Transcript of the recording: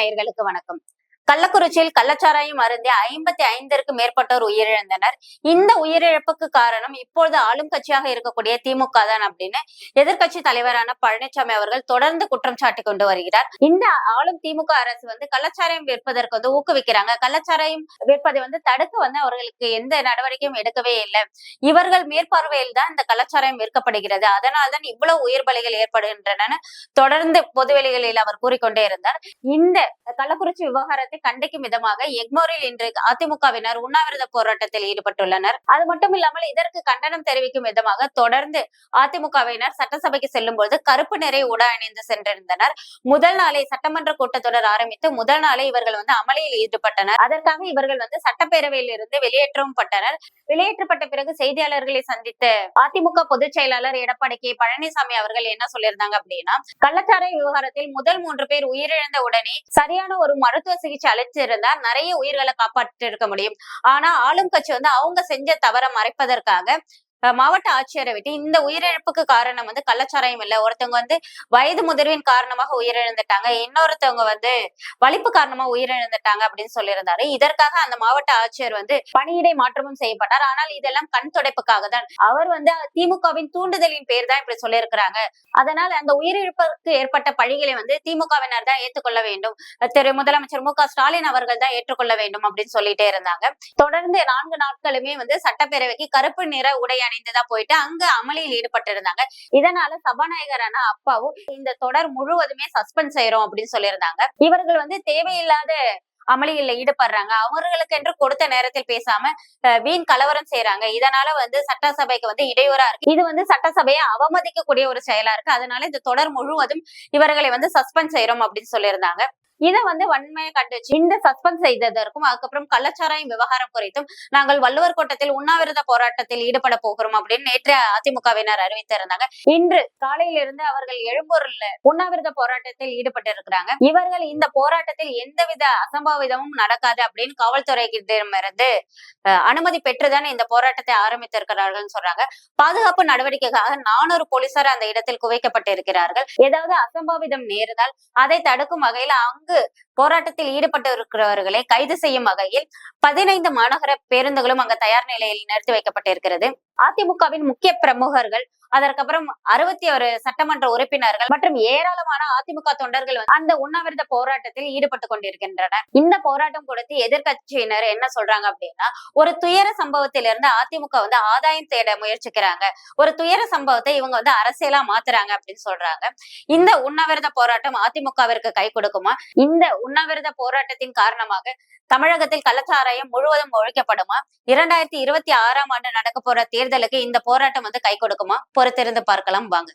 நேயர்களுக்கு வணக்கம். கள்ளக்குறிச்சியில் கள்ளச்சாராயம் அருந்தே ஐம்பத்தி ஐந்திற்கு மேற்பட்டோர் உயிரிழந்தனர். இந்த உயிரிழப்புக்கு காரணம் இப்பொழுது ஆளும் கட்சியாக இருக்கக்கூடிய திமுக தான் அப்படின்னு எதிர்கட்சி தலைவரான பழனிசாமி அவர்கள் தொடர்ந்து குற்றம் சாட்டி கொண்டு வருகிறார். இந்த ஆளும் திமுக அரசு வந்து கள்ளச்சாராயம் விற்பதற்கு வந்து ஊக்குவிக்கிறாங்க. கள்ளச்சாராயம் விற்பதை வந்து தடுக்க வந்து அவர்களுக்கு எந்த நடவடிக்கையும் எடுக்கவே இல்லை. இவர்கள் மேற்பார்வையில் தான் இந்த கள்ளச்சாராயம் விற்கப்படுகிறது. அதனால்தான் இவ்வளவு உயிர் பலிகள் ஏற்படுகின்றன தொடர்ந்து பொதுவெளிகளில் அவர் கூறிக்கொண்டே இருந்தார். இந்த கள்ளக்குறிச்சி விவகாரத்தை கண்டிக்கும் விதமாக எக்மோரில் இன்று அதிமுகவினர் உண்ணாவிரத போராட்டத்தில் ஈடுபட்டுள்ளனர். அது மட்டும் இல்லாமல் இதற்கு கண்டனம் தெரிவிக்கும் விதமாக தொடர்ந்து அதிமுகவினர் சட்டசபைக்கு செல்லும் போது கருப்பு நிறை உட அணிந்து சென்றிருந்தனர். முதல் நாளை சட்டமன்ற கூட்டத்தொடர் ஆரம்பித்து முதல் நாளை இவர்கள் வந்து அமளியில் ஈடுபட்டனர். அதற்காக இவர்கள் வந்து சட்டப்பேரவையில் இருந்து வெளியேற்றவும் பட்டனர். வெளியேற்றப்பட்ட பிறகு செய்தியாளர்களை சந்தித்து அதிமுக பொதுச் செயலாளர் எடப்பாடி கே. பழனிசாமி அவர்கள் என்ன சொல்லியிருந்தாங்க அப்படின்னா கள்ளச்சாரை விவகாரத்தில் முதல் மூன்று பேர் உயிரிழந்த உடனே சரியான ஒரு மருத்துவ சிகிச்சை அழைச்சிருந்தா நிறைய உயிர்களை காப்பாற்றி இருக்க முடியும். ஆனா ஆளும் கட்சி வந்து அவங்க செஞ்ச தவறை மறைப்பதற்காக மாவட்ட ஆட்சியரை விட்டு இந்த உயிரிழப்புக்கு காரணம் வந்து கள்ளச்சாராயம் இல்ல. ஒருத்தவங்க வந்து வயது முதிர்வின் காரணமாக உயிரிழந்துட்டாங்க. இன்னொருத்தவங்க வந்து வலிப்பு காரணமா உயிரிழந்துட்டாங்க அப்படின்னு சொல்லியிருந்தாரு. இதற்காக அந்த மாவட்ட ஆட்சியர் வந்து பணியிடை மாற்றமும் செய்யப்பட்டார். ஆனால் இதெல்லாம் கண் துடைப்புக்காக தான். அவர் வந்து திமுகவின் தூண்டுதலின் பேர் தான் இப்படி சொல்லியிருக்கிறாங்க. அதனால் அந்த உயிரிழப்புக்கு ஏற்பட்ட பழிகளை வந்து திமுகவினர் தான் ஏற்றுக்கொள்ள வேண்டும். திரு முதலமைச்சர் மு க ஸ்டாலின் அவர்கள் தான் ஏற்றுக்கொள்ள வேண்டும் அப்படின்னு சொல்லிட்டே இருந்தாங்க. தொடர்ந்து நான்கு நாட்களுமே வந்து சட்டப்பேரவைக்கு கருப்பு நிற உடை அணிந்ததா போயிட்டு அங்க அமளியில் ஈடுபட்டிருந்தாங்க. இதனால சபாநாயகரான அப்பாவும் இந்த தொடர் முழுவதுமே சஸ்பெண்ட் செய்யறோம் அப்படின்னு சொல்லியிருந்தாங்க. இவர்கள் வந்து தேவையில்லாத அமளியில் ஈடுபடுறாங்க. அவர்களுக்கு என்று கொடுத்த நேரத்தில் பேசாம வீண் கலவரம் செய்யறாங்க இதனால வந்து சட்டசபைக்கு வந்து இடையூறா இருக்கு. இது வந்து சட்டசபையை அவமதிக்கக்கூடிய ஒரு செயலா இருக்கு. அதனால இந்த தொடர் முழுவதும் இவர்களை வந்து சஸ்பெண்ட் செய்யறோம் அப்படின்னு சொல்லியிருந்தாங்க. இதை வந்து வன்மையை கண்டுச்சு இந்த சஸ்பெண்ட் செய்ததற்கும் அதுக்கப்புறம் கள்ளச்சாராயம் விவகாரம் குறித்தும் நாங்கள் வள்ளுவர் கோட்டத்தில் உண்ணாவிரத போராட்டத்தில் ஈடுபட போகிறோம் அப்படின்னு நேற்று அதிமுகவினர் அறிவித்திருந்தாங்க. இன்று காலையிலிருந்து அவர்கள் எழும்பூர்ல உண்ணாவிரத போராட்டத்தில் ஈடுபட்டு இருக்கிறாங்க இவர்கள் இந்த போராட்டத்தில் எந்தவித அசம்பாவிதமும் நடக்காது அப்படின்னு காவல்துறையிடமிருந்து அனுமதி பெற்றுதான் இந்த போராட்டத்தை ஆரம்பித்திருக்கிறார்கள் சொல்றாங்க. பாதுகாப்பு நடவடிக்கைக்காக நானூறு போலீசார் அந்த இடத்தில் குவிக்கப்பட்டிருக்கிறார்கள். ஏதாவது அசம்பாவிதம் நேர்ந்தால் அதை தடுக்கும் வகையில் அங்கு போராட்டத்தில் ஈடுபட்டு இருக்கிறவர்களை கைது செய்யும் வகையில் பதினைந்து மாநகர பேருந்துகளும் அங்கு தயார் நிலையில் நிறுத்தி வைக்கப்பட்டிருக்கிறது. அதிமுகவின் முக்கிய பிரமுகர்கள் அதற்கப்புறம் அறுபத்தி ஒரு சட்டமன்ற உறுப்பினர்கள் மற்றும் ஏராளமான அதிமுக தொண்டர்கள் வந்து அந்த உண்ணாவிரத போராட்டத்தில் ஈடுபட்டு கொண்டிருக்கின்றனர். இந்த போராட்டம் கொடுத்து எதிர்கட்சியினர் என்ன சொல்றாங்க அப்படின்னா ஒரு துயர சம்பவத்திலிருந்து அதிமுக வந்து ஆதாயம் தேட முயற்சிக்கிறாங்க. ஒரு துயர சம்பவத்தை இவங்க வந்து அரசியலா மாத்துறாங்க அப்படின்னு சொல்றாங்க. இந்த உண்ணாவிரத போராட்டம் அதிமுகவிற்கு கை கொடுக்குமா? இந்த உண்ணாவிரத போராட்டத்தின் காரணமாக தமிழகத்தில் கள்ளச்சாராயம் முழுவதும் ஒழிக்கப்படுமா? இரண்டாயிரத்தி இருபத்தி ஆறாம் ஆண்டு நடக்க போற தேர்தலுக்கு இந்த போராட்டம் வந்து கை கொடுக்குமா? பொறுத்திருந்து பார்க்கலாம். வாங்க.